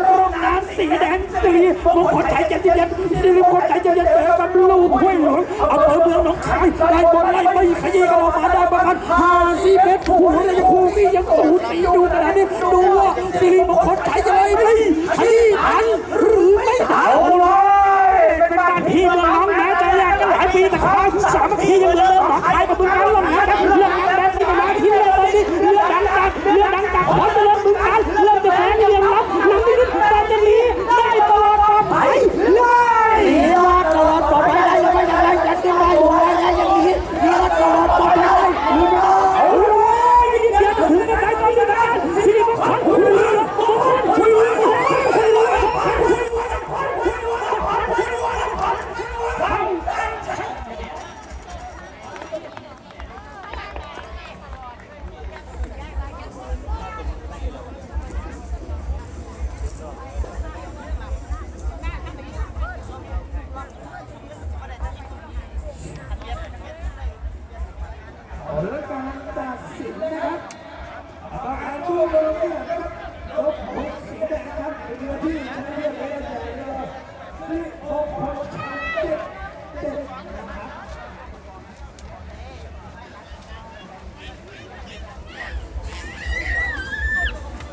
รุ่งน้ำสีแดงสีมงคลชัยเจ็ดเย็นสีมงคลชัยเจ็ดเย็นเปิดกำลูกห้วยหลวงอำเภอเมืองหนองคายไล่บอลไล่ไม่ขยี้กันมาได้ประมาณห้าสิบเมตรหัวระยะคู่ที่ยังสูสีอยู่ขนาดนี้ดูว่าสิริมงคลชัยจะเลยไม่ขยี้ทันหรือไม่ทันเป็นการทีมน้องแม้จะแยกกันหลายปีแต่ความสามัคคียังเหลือ